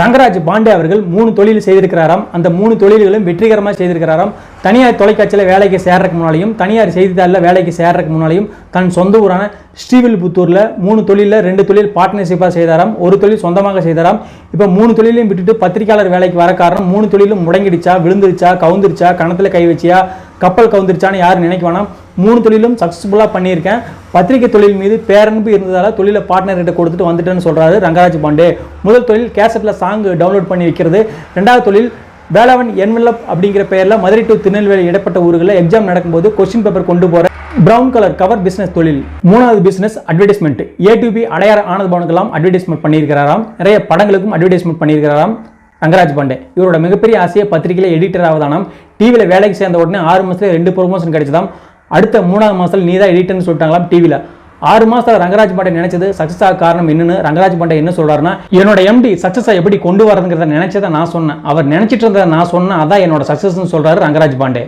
ரங்கராஜ் பாண்டே அவர்கள் மூணு தொழில் செய்திருக்கிறாராம். அந்த மூணு தொழில்களும் வெற்றிகரமாக செய்திருக்கிறாராம். தனியார் தொலைக்காட்சியில் வேலைக்கு சேர்றதுக்கு முன்னாலையும் தனியார் செய்தித்தாளில் வேலைக்கு சேர்றதுக்கு முன்னாலையும் தன் சொந்த ஊரான ஸ்ரீவில்புத்தூரில் மூணு தொழிலில் ரெண்டு தொழில் பார்ட்னர்ஷிப்பாக செய்தாராம். ஒரு தொழில் சொந்தமாக செய்தாராம். இப்போ மூணு தொழிலையும் விட்டுட்டு பத்திரிக்கையாளர் வேலைக்கு வர காரணம் மூணு தொழிலும் முடங்கிடுச்சா விழுந்துருச்சா கவுந்துருச்சா கணத்தில் கை வச்சியா கப்பல் கவுந்துருச்சான்னு யாரும் நினைக்க வேணாம். மூணு தொழிலும் சக்ஸஸ்ஃபுல்லாக பண்ணியிருக்கேன். பத்திரிகை தொழில் மீது பேரன்பு இருந்ததால் தொழிலை பார்ட்னர்கிட்ட கொடுத்துட்டு வந்துட்டேன்னு சொல்றாரு ரங்கராஜ் பாண்டே. முதல் தொழில் கேசட்டில் சாங் டவுன்லோட் பண்ணி வைக்கிறது. ரெண்டாவது தொழில் வேளாவன் என்வெல்லப் அப்படிங்கிற பெயரில் மதுரை டு திருநெல்வேலி இடப்பட்ட ஊர்களில் எக்ஸாம் நடக்கும்போது கொஸ்டின் பேப்பர் கொண்டு போகிற பிரவுன் கலர் கவர் பிஸ்னஸ் தொழில். மூணாவது business advertisement A two B Adyar Anand பவனுக்கெல்லாம் advertisement பண்ணியிருக்கிறாராம். நிறைய படங்களுக்கும் அட்வர்டைஸ்மெண்ட் பண்ணியிருக்கிறாராம். ரங்கராஜ் பாண்டே. இவரோட மிகப்பெரிய ஆசையை பத்திரிகையில் எடிட்டர் ஆகுதானாம் டிவியில் வேலைக்கு சேர்ந்த உடனே ஆறு மாதத்துல ரெண்டு ப்ரொமோஷன் கிடைச்சதாம். அடுத்த மூணாவது மாதத்தில் நீ தான் எடிட்டர்னு சொல்லிட்டாங்களாம் டிவியில் ஆறு மாதத்தில் ரங்கராஜ் பாண்டே நினைச்சது சக்ஸஸ் ஆக காரணம் என்னன்னு ரங்கராஜ் பாண்டே என்ன சொல்கிறாருன்னா என்னோட எம்டி சக்ஸஸை எப்படி கொண்டு வரதுங்கிறத நினைச்சதை நான் சொன்னேன். அவர் நினைச்சிட்டு இருந்ததை நான் சொன்னேன். அதான் என்னோட சக்ஸஸ்ன்னு சொல்கிறாரு ரங்கராஜ் பாண்டே.